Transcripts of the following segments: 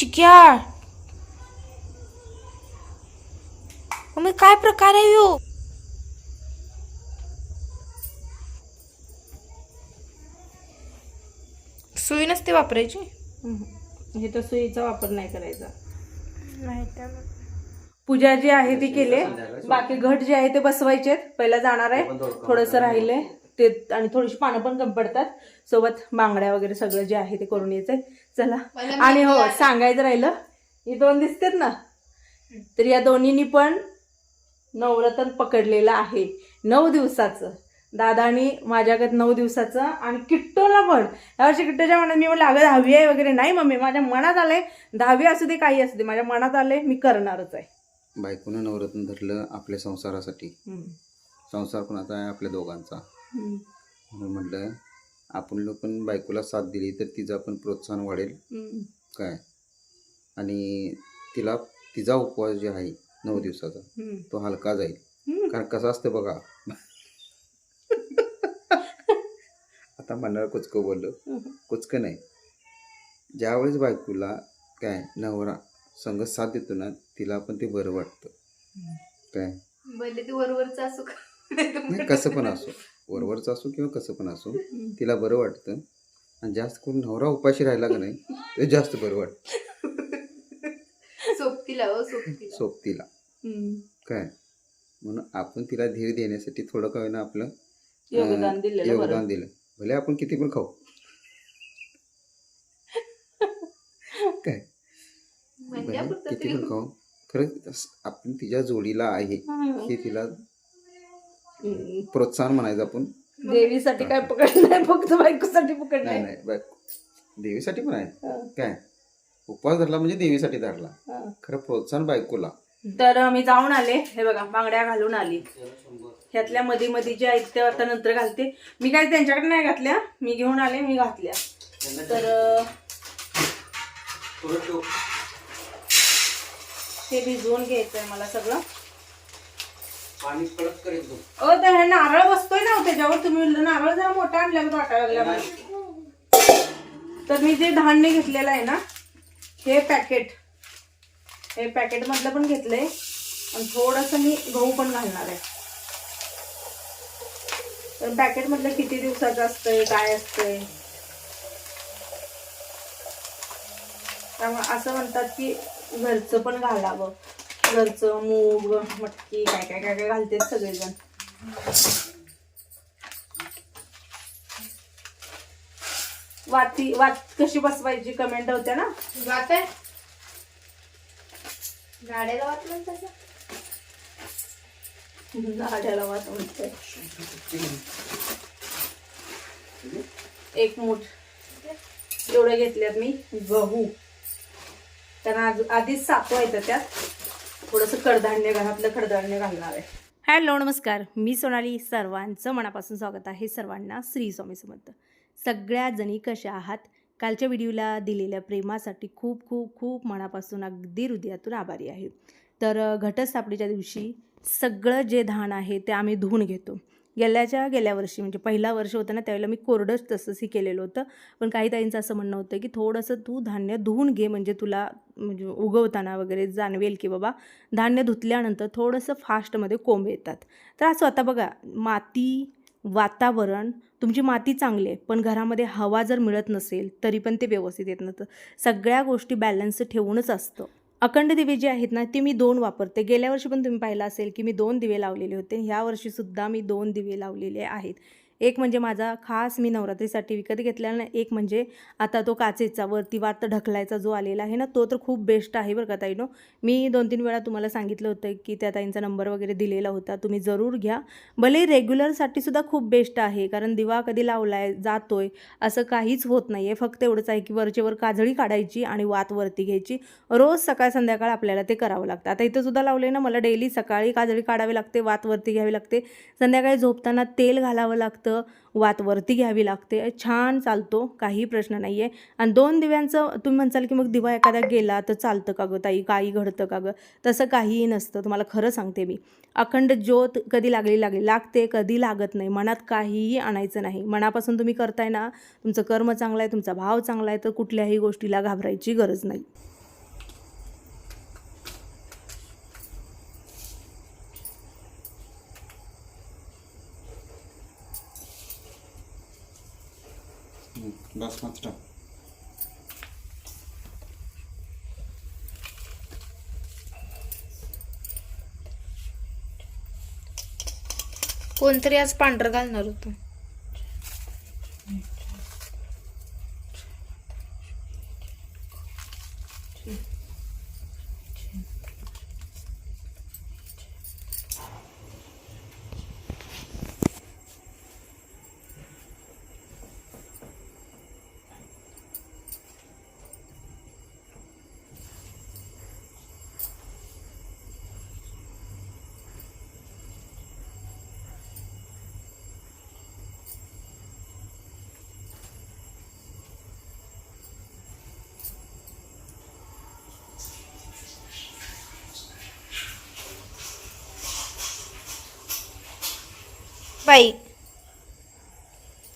चिक्या mummy काय प्रकार आहे यो? सुई नसते वापरायची? हे तर सुईचा वापर नाही करायचा. नाही पूजा जी आहे ती केले. बाकी घट जे आहे ते बसवायचे पहिला जाणार आहे. थोडंसं राहिले ते आणि थोडीशी पानं पण कमी पडतात. सोबत बांगड्या वगैरे सगळं जे आहे ते करून यायचंय. चला. आणि हो सांगायचं राहिलं ही दोन दिसतात ना? तर या दोन्हीनी पण नवरत्न पकडलेलं आहे. नऊ दिवसाचं. दादानी माझ्याकडे नऊ दिवसाचं आणि किट्टोला पण. यावर्षी किट्टोच्या मनात मी म्हटलं अगं दहावी आहे वगैरे. नाही मम्मी माझ्या मनात आलंय. दहावी असू दे काही असू दे. माझ्या मनात आलंय मी करणारच आहे. बायकोनं नवरत्न धरलं आपल्या संसारासाठी. संसार कोणाचा आहे आपल्या दोघांचा. म्हणून म्हटलं आपण लोक पण बायकोला साथ दिली तर तिचं पण प्रोत्साहन वाढेल. हम्म. काय? आणि तिला तिचा उपवास जे आहे नऊ दिवसाचा हम्म. तो हलका जाईल. हम्म. कारण कसं असतं बघा. आता म्हणणार कुचकं बोललो. कुचकं नाही. ज्यावेळेस बायकोला काय नवरा संग साथ देतो ना तिला पण ते बरं वाटतं. काय? ते वरवरचं असू कसं पण असो. वरवरचं असो किंवा कसं पण असो तिला बरं वाटतं. आणि जास्त करून नवरा उपाशी राहिला का नाही ते जास्त बरं वाटतं. सोबतीला हो सोबतीला. सोबतीला. हम्म. काय? म्हणून आपण तिला धीर देण्यासाठी थोडं का होईना आपलं अं, योगदान दिलेलं बरं. योगदान दिलं. भले आपण किती पण खाऊ. काय? म्हणजे भले आपण किती पण खाऊ. खरंच आपण तिच्या जोडीला आहे. हे तिला. प्रोत्साहन म्हणायचं आपण. देवीसाठी काय पकडलं नाही फक्त बायकोसाठी नाही पकडलंय नाही बाय देवीसाठी पण आहे. काय? उपवास धरला म्हणजे देवीसाठी धरला. खरं प्रोत्साहन बायकोला. तर मी जाऊन आले. हे बघा बांगड्या घालून आली. ह्यातल्या मध्ये मध्ये जे आहेत त्या आता नंतर घालते. मी काय त्यांच्याकडे नाही घातल्या. मी घेऊन आले मी घातल्या. तर हे भिजवून घ्यायचंय मला सगळं. पाणी कडक करेल ओ तर हे नारळ बसतोय ना त्याच्यावर तुम्ही म्हणलं नारळ जरा मोठा आणल्या वाटायला लागला मला. तर मी जे धान्य घेतलेलं आहे ना हे पॅकेट हे पॅकेट मधलं पण घेतलंय. आणि थोडस मी गहू पण घालणार आहे. तर पॅकेट मधलं किती दिवसाचं असतंय काय असतंय? त्यामुळे असं म्हणतात की घरचं पण घालावं. घरचं मूग मटकी काय काय काय काय घालतात सगळेजण. वाती वात कशी बसवायची कमेंट होत्या ना? आहे. गाड्याला वात म्हणतोय एक मूठ. एवढे घेतल्यात मी. गहू. त्यांना आधीच सापवायचं त्यात. थोडंसं कडधान्य घरातलं कडधान्य घालणार आहे. हॅलो नमस्कार. मी सोनाली सर्वांचं मनापासून स्वागत आहे सर्वांना श्री स्वामी समर्थ. सगळ्या जणी कशा आहात? कालच्या व्हिडिओला दिलेल्या प्रेमासाठी खूप खूप खूप मनापासून अगदी हृदयातून आभारी आहे. तर घटस्थापनेच्या दिवशी सगळं जे धान आहे ते आम्ही धुवून घेतो. गेल्याच्या गेल्या वर्षी म्हणजे पहिला वर्ष होतं ना त्यावेळेला मी कोरडंच तसंही केलेलं होतं. पण काही ताईंचं असं म्हणणं होतं की थोडंसं तू धान्य धुवून घे म्हणजे तुला म्हणजे उगवताना वगैरे जाणवेल की बाबा धान्य धुतल्यानंतर थोडंसं फास्टमध्ये कोंब येतात. तर असं आता बघा माती वातावरण तुमची माती चांगली आहे पण घरामध्ये हवा जर मिळत नसेल तरी पण ते व्यवस्थित येत नसतं. सगळ्या गोष्टी बॅलन्स ठेवूनच असतं. अखंड दिवे जे आहेत ना ते मी दोन वापरते. गेल्या वर्षी पण तुम्ही पाहिलं असेल की मी दोन दिवे लावलेले होते. ह्या वर्षीसुद्धा मी दोन दिवे लावलेले आहेत. एक म्हणजे माझा खास मी नवरात्रीसाठी विकत घेतलेला ना एक म्हणजे आता तो काचेचा वरती वात ढकलायचा जो आलेला आहे ना तो तर खूप बेस्ट आहे बरं का ताईनो मी दोन तीन वेळा तुम्हाला सांगितलं होतं की त्या ताईंचा नंबर वगैरे दिलेला होता तुम्ही जरूर घ्या. भले रेग्युलरसाठी सुद्धा खूप बेस्ट आहे कारण दिवा कधी लावलाय जातोय असं काहीच होत नाही आहे फक्त एवढंच आहे की वरचेवर काजळी काढायची आणि वात वरती घ्यायची. रोज सकाळ संध्याकाळ आपल्याला ते करावं लागतं. आता इथं सुद्धा लावले ना मला डेली सकाळी काजळी काढावी लागते वात वरती घ्यावी लागते. संध्याकाळी झोपताना तेल घालावं लागतं. वात वरती घ्यावी लागते. छान चालतो काही प्रश्न नाही आहे आणि दोन दिव्यांचं तुम्ही म्हणसाल की मग दिवा एखादा गेला तर चालतं का गं ताई? काही घडतं का गं? तसं काहीही नसतं तुम्हाला खरं सांगते मी. अखंड ज्योत कधी लागली लागली लागते कधी लागत नाही. मनात काहीही आणायचं नाही. मनापासून तुम्ही करताय ना तुमचं कर्म चांगलं आहे तुमचा भाव चांगला आहे तर कुठल्याही गोष्टीला घाबरायची गरज नाही. बासमती कोणतरी आज पांढरं घालणार होतं.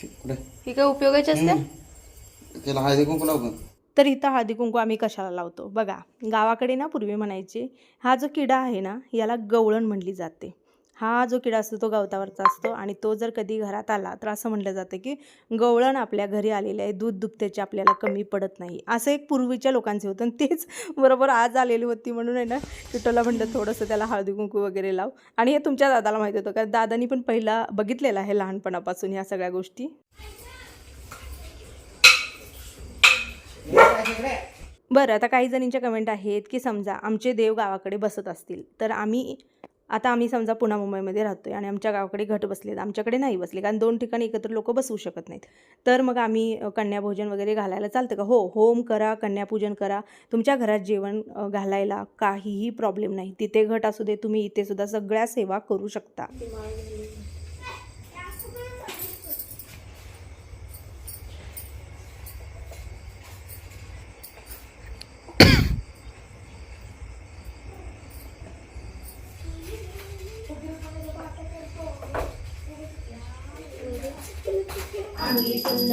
कुठे? ही काय उपयोगाची असते? त्याला हळदी कुंकू. तर इथं हळदी कुंकू आम्ही कशाला लावतो? बघा गावाकडे ना पूर्वी म्हणायचे हा जो किडा आहे ना याला गवळण म्हणली जाते. हा जो किडा असतो तो गवतावरचा असतो आणि तो जर कधी घरात आला तर असं म्हटलं जातं की गवळण आपल्या घरी आलेलं आहे. दूध दुभत्याची आपल्याला कमी पडत नाही. असं एक पूर्वीच्या लोकांचे होतं आणि तेच बरोबर आज आलेली होती म्हणून आहे ना किटोला म्हणलं थोडंसं त्याला हळदी कुंकू वगैरे लाव. आणि हे तुमच्या दादाला माहिती होतं का? दादानी पण पहिला बघितलेलं आहे लहानपणापासून ह्या सगळ्या गोष्टी. बरं आता काही जणींच्या कमेंट आहेत की समजा आमचे देव गावाकडे बसत असतील तर आम्ही आता आम्ही समजा पुणा मुंबईमध्ये राहतो आहे आणि आमच्या गावाकडे घट बसलेत आमच्याकडे नाही बसले कारण दोन ठिकाणी एकत्र लोक बसवू शकत नाहीत. तर मग आम्ही कन्याभोजन वगैरे घालायला चालतं का? हो होम करा कन्यापूजन करा. तुमच्या घरात जेवण घालायला काहीही प्रॉब्लेम नाही. तिथे घट असू दे तुम्ही इथेसुद्धा सगळ्या सेवा करू शकता.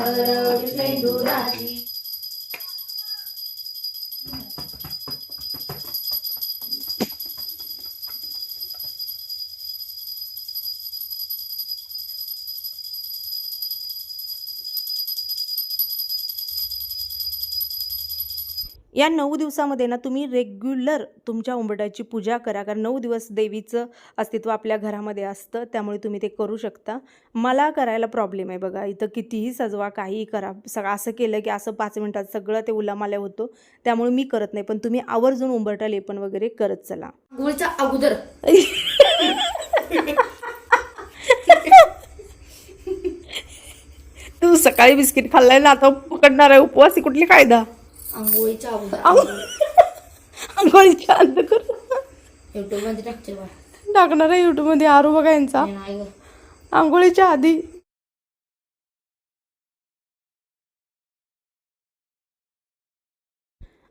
Sarau de pendurado या नऊ दिवसामध्ये ना तुम्ही रेग्युलर तुमच्या उंबरट्याची पूजा करा. कारण नऊ दिवस देवीचं अस्तित्व आपल्या घरामध्ये असतं त्यामुळे तुम्ही ते करू शकता. मला करायला प्रॉब्लेम आहे बघा. इथं कितीही सजवा काहीही करा. सगळं असं केलं की असं पाच मिनटात सगळं ते उलामाल्या होतं. त्यामुळे मी करत नाही. पण तुम्ही आवर्जून उंबरटा लेपन वगैरे करत चला. गुळच्या अगोदर. तू सकाळी बिस्किट खाल्लाय ना आता पकडणार आहे. उपवास कुठली कायदा? आंघोळीच्या कर युट्यूबमध्ये टाकते टाकणार आहे यूट्यूबमध्ये आरू बघा यांचा. आंघोळीच्या आधी.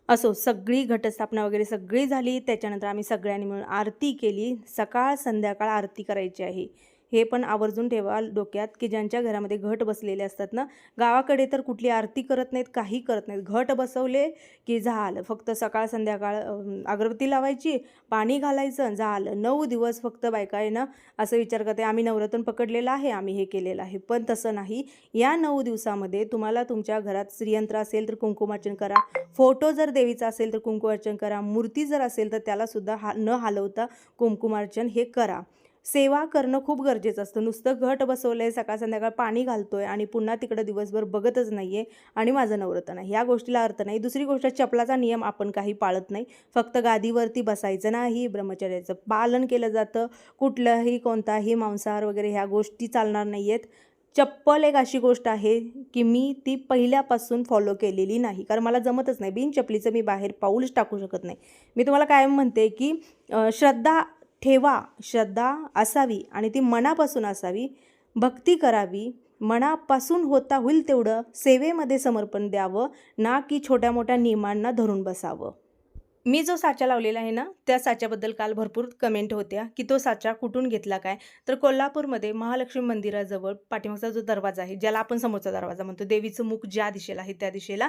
असो सगळी घटस्थापना वगैरे सगळी झाली त्याच्यानंतर आम्ही सगळ्यांनी मिळून आरती केली. सकाळ संध्याकाळ आरती करायची आहे. हे पण आवर्जून ठेवा डोक्यात की ज्यांच्या घरामध्ये घट बसलेले असतात ना गावाकडे तर कुठली आरती करत नाहीत काही करत नाहीत. घट बसवले की झालं. फक्त सकाळ संध्याकाळ अगरबत्ती लावायची पाणी घालायचं झालं. नऊ दिवस फक्त बायका आहे ना असं विचार करते आम्ही नवरातून पकडलेलं आहे आम्ही हे केलेलं आहे. पण तसं नाही. या नऊ दिवसामध्ये तुम्हाला तुमच्या घरात श्रीयंत्र असेल तर कुंकुमार्चन करा. फोटो जर देवीचा असेल तर कुंकुमार्चन करा. मूर्ती जर असेल तर त्यालासुद्धा हा न हलवता कुंकुमार्चन हे करा. सेवा करणं खूप गरजेचं असतं. नुसतं घट बसवलं आहे सकाळ संध्याकाळ पाणी घालतो आहे आणि पुन्हा तिकडं दिवसभर बघतच नाही आहे आणि माझं नवरतं नाही या गोष्टीला अर्थ नाही. दुसरी गोष्ट चपलाचा नियम आपण काही पाळत नाही. फक्त गादीवरती बसायचं नाही ब्रह्मचर्याचं. पालन केलं जातं. कुठलंही कोणताही मांसाहार वगैरे ह्या गोष्टी चालणार नाही आहेत चप्पल एक अशी गोष्ट आहे की मी ती पहिल्यापासून फॉलो केलेली नाही. कारण मला जमतच नाही. बिन चपलीचं मी बाहेर पाऊलच टाकू शकत नाही. मी तुम्हाला कायम म्हणते की श्रद्धा ठेवा श्रद्धा असावी आणि ती मनापासून असावी. भक्ती करावी. मनापासून होता होईल तेवढं सेवेमध्ये समर्पण द्यावं. ना की छोट्या मोठ्या नियमांना धरून बसावं. मी जो साचा लावलेला आहे ना त्या साच्याबद्दल काल भरपूर कमेंट होत्या की तो साचा कुठून घेतला काय? तर कोल्हापूरमध्ये महालक्ष्मी मंदिराजवळ पाठीमागचा जो दरवाजा आहे ज्याला आपण समोरचा दरवाजा म्हणतो देवीचं मुख ज्या दिशेला आहे त्या दिशेला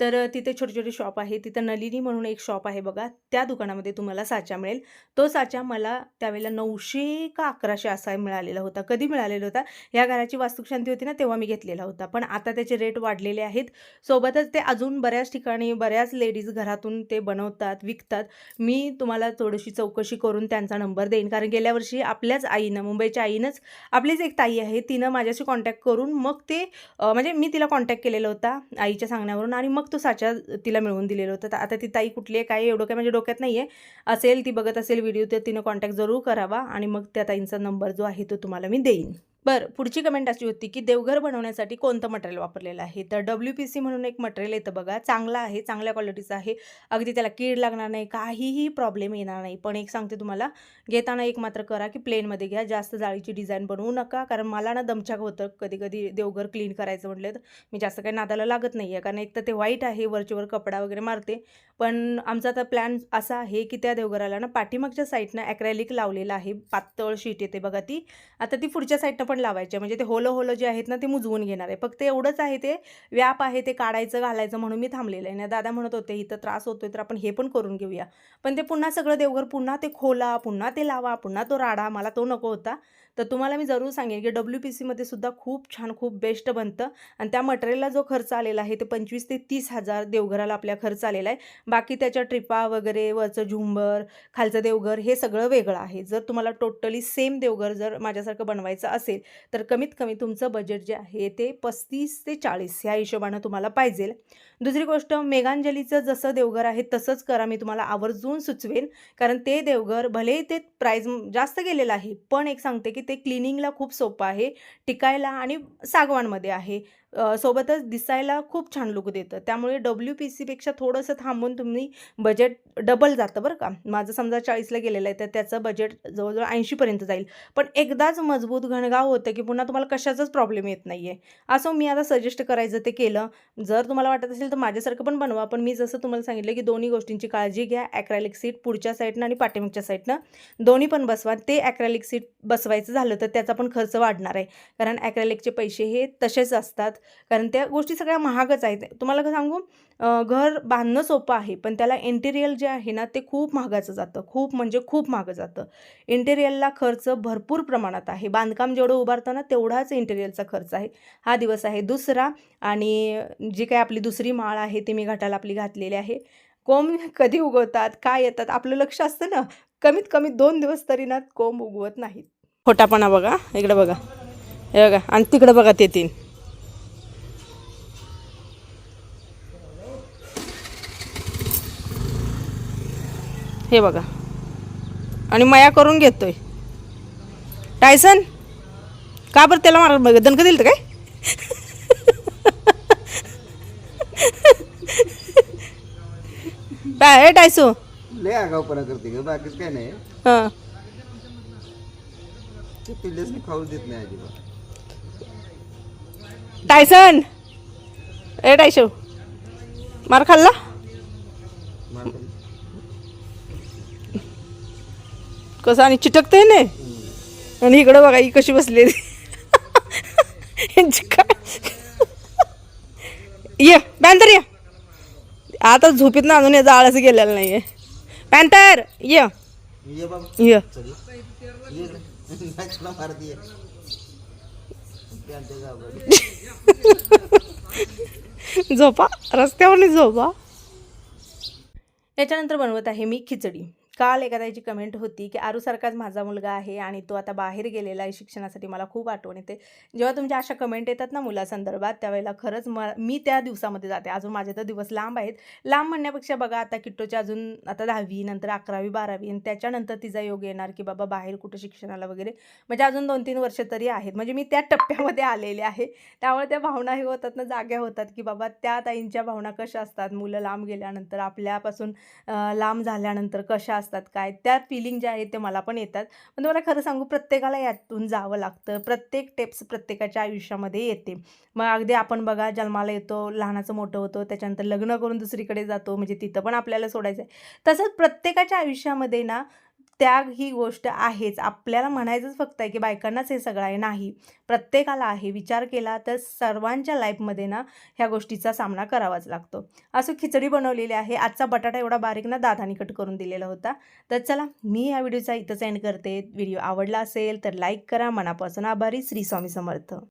तर तिथे छोटे छोटे शॉप आहे तिथं नलिनी म्हणून एक शॉप आहे बघा त्या दुकानामध्ये तुम्हाला साचा मिळेल. तो साचा मला त्यावेळेला नऊशे का अकराशे असा मिळालेला होता कधी मिळालेला होता? या घराची वास्तुशांती होती ना तेव्हा मी घेतलेला होता. पण आता त्याचे रेट वाढलेले आहेत. सोबतच ते अजून बऱ्याच ठिकाणी बऱ्याच लेडीज घरातून ते बनवतात. विकतात. मी तुम्हाला थोडीशी चौकशी करून त्यांचा नंबर देईन. कारण गेल्या वर्षी आपल्याच आईनं मुंबईच्या आईनंच आपलीच एक ताई आहे तिनं माझ्याशी कॉन्टॅक्ट करून मग ते म्हणजे मी तिला कॉन्टॅक्ट केलेला होता आईच्या सांगण्यावरून आणि मग तो साचा तिला मिळवून दिलेला होता. तर आता ती ताई कुठली आहे काय एवढं काय म्हणजे डोक्यात नाही आहे. असेल ती बघत असेल व्हिडिओ तर तिनं कॉन्टॅक्ट जरूर करावा आणि मग त्या ताईंचा नंबर जो आहे तो तुम्हाला मी देईन. बरं पुढची कमेंट अशी होती की देवघर बनवण्यासाठी कोणतं मटेरियल वापरलेलं आहे? तर डब्ल्यू पी सी म्हणून एक मटेरियल येतं बघा. चांगलं आहे चांगल्या क्वालिटीचं आहे. अगदी त्याला कीड लागणार नाही काहीही प्रॉब्लेम येणार नाही. पण एक सांगते तुम्हाला घेताना एक मात्र करा की प्लेनमध्ये घ्या. जास्त जाळीची डिझाईन बनवू नका. कारण मला ना दमछाक होतं. कधी कधी देवघर क्लीन करायचं म्हटलं तर मी जास्त काही नादाला लागत नाही आहे कारण एक तर ते वाईट आहे वरचेवर कपडा वगैरे मारते. पण आमचा आता प्लॅन असा आहे की त्या देवघराला ना पाठीमागच्या साईडनं ॲक्रॅलिक लावलेलं आहे. पातळ शीट येते बघा ती. आता ती पुढच्या साईडनं पण लावायचे. म्हणजे ते होलं होलं जे आहेत ना ते मुजवून घेणार आहे. फक्त एवढंच आहे ते व्याप आहे ते काढायचं घालायचं म्हणून मी थांबलेलं आहे. ना दादा म्हणत होते इथं त्रास होतोय तर आपण हे पण करून घेऊया. पण ते पुन्हा सगळं देवघर पुन्हा ते खोला पुन्हा ते लावा पुन्हा तो राडा मला तो नको होता. तर तुम्हाला मी जरूर सांगेन की डब्ल्यू पी सीमध्ये सुद्धा खूप छान खूप बेस्ट बनतं. आणि त्या मटेरियलला जो खर्च आलेला आहे ते पंचवीस ते तीस हजार देवघराला आपल्या खर्च आलेला आहे. बाकी त्याच्या ट्रिपा वगैरे वरचं झुंबर खालचं देवघर हे सगळं वेगळं आहे. जर तुम्हाला टोटली सेम देवघर जर माझ्यासारखं बनवायचं असेल तर कमीत कमी तुमचं बजेट जे आहे ते पस्तीस ते चाळीस ह्या हिशोबानं तुम्हाला पाहिजे. दुसरी गोष्ट मेघांजलीचं जसं देवघर आहे तसंच करा. मी तुम्हाला आवर्जून सुचवेन. कारण ते देवघर भले ते प्राईज जास्त गेलेलं आहे पण एक सांगते की ते क्लिनिंगला खूप सोपं आहे टिकायला आणि सागवानमध्ये आहे. सोबतच दिसायला खूप छान लुक देतं. त्यामुळे डब्ल्यू पी सीपेक्षा थोडंसं थांबून तुम्ही बजेट डबल जातं बरं का. माझं समजा चाळीसला गेलेलं आहे तर त्याचं बजेट जवळजवळ ऐंशीपर्यंत जाईल. पण एकदाच मजबूत घणगाव होतं की पुन्हा तुम्हाला कशाचाच प्रॉब्लेम येत नाही आहे असं मी आता सजेस्ट करायचं ते केलं. जर तुम्हाला वाटत असेल तर माझ्यासारखं पण बनवा पण मी जसं तुम्हाला सांगितलं की दोन्ही गोष्टींची काळजी घ्या. ॲक्रॅलिक सीट पुढच्या साईडनं आणि पाठीमागच्या साईडनं दोन्ही पण बसवा. ते ॲक्रॅलिक सीट बसवायचं झालं तर त्याचा पण खर्च वाढणार आहे. कारण ॲक्रॅलिकचे पैसे हे तसेच असतात. कारण त्या गोष्टी सगळ्या महागच आहेत. तुम्हाला का सांगू? घर बांधणं सोपं आहे पण त्याला इंटेरियल जे आहे ना ते खूप महागाचं जातं. खूप म्हणजे खूप महागं जातं. इंटेरियलला खर्च भरपूर प्रमाणात आहे. बांधकाम जेवढं उभारतं ना तेवढाच इंटेरियलचा खर्च आहे. हा दिवस आहे दुसरा आणि जी काही आपली दुसरी माळ आहे ती मी घाटाला आपली घातलेली आहे. कोंब कधी उगवतात? काय येतात? आपलं लक्ष असतं ना कमीत कमी दोन दिवस तरी ना कोंब उगवत नाहीत. खोटापणा बघा इकडे बघा. हे बघा आणि तिकडं बघा ते तीन. हे बघा. आणि मया करून घेतोय. टायसन का बरं त्याला मार बघ दणकं दिलं काय? काय हे टायसू लय आगावपणा करते ग बाकीच काय नाही. हां. ते पिल्लेच खाऊ देत नाही अजिबात. टायसन ए टायशो मार खाल्ला? मला कसं आणि चिटकतंय ना? आणि इकडं बघा ही कशी बसलेली. यांची काय? ये पॅन्थर ये. आता झोपीत ना अजून याचा आळस गेलेला नाहीये. पॅन्थर ये. ये. झोपा. रस्त्यावर झोपा. याच्यानंतर बनवत आहे मी खिचडी. काल एखाद्याची कमेंट होती की आरूसारखाच माझा मुलगा आहे आणि तो आता बाहेर गेलेला आहे शिक्षणासाठी मला खूप आठवण येते. जेव्हा तुमच्या अशा कमेंट येतात ना मुलासंदर्भात त्यावेळेला खरंच म मी त्या दिवसामध्ये जाते. अजून माझे तर दिवस लांब आहेत. लांब म्हणण्यापेक्षा बघा आता किट्टोच्या अजून आता दहावी नंतर अकरावी बारावी आणि त्याच्यानंतर तिचा योग येणार की बाबा बाहेर कुठं शिक्षणाला वगैरे. म्हणजे अजून दोन तीन वर्ष तरी आहेत. म्हणजे मी त्या टप्प्यामध्ये आलेले आहे. त्यामुळे त्या भावना हे होतात ना जाग्या होतात की बाबा त्या ताईंच्या भावना कशा असतात? मुलं लांब गेल्यानंतर आपल्यापासून लांब झाल्यानंतर कशा असतात? असतात काय? त्या फिलिंग ज्या आहेत ते मला पण येतात. म्हणजे पण तुम्हाला खरं सांगू प्रत्येकाला यातून जावं लागतं. प्रत्येक टेप्स प्रत्येकाच्या आयुष्यामध्ये येते. मग अगदी आपण बघा जन्माला येतो लहानाचं मोठं होतं त्याच्यानंतर लग्न करून दुसरीकडे जातो म्हणजे तिथं पण आपल्याला सोडायचं आहे तसंच प्रत्येकाच्या आयुष्यामध्ये ना त्याग ही गोष्ट आहेच. आपल्याला म्हणायचंच फक्त आहे की बायकांनाच हे सगळं आहे. नाही. प्रत्येकाला आहे. विचार केला तर सर्वांच्या लाईफमध्ये ना ह्या गोष्टीचा सामना करावाच लागतो. असं खिचडी बनवलेली आहे. आजचा बटाटा एवढा बारीक ना दादानी कट करून दिलेला होता. तर चला मी या व्हिडिओचा इथंच एंड करते. व्हिडिओ आवडला असेल तर लाईक करा. मनापासून आभारी. श्री स्वामी समर्थ.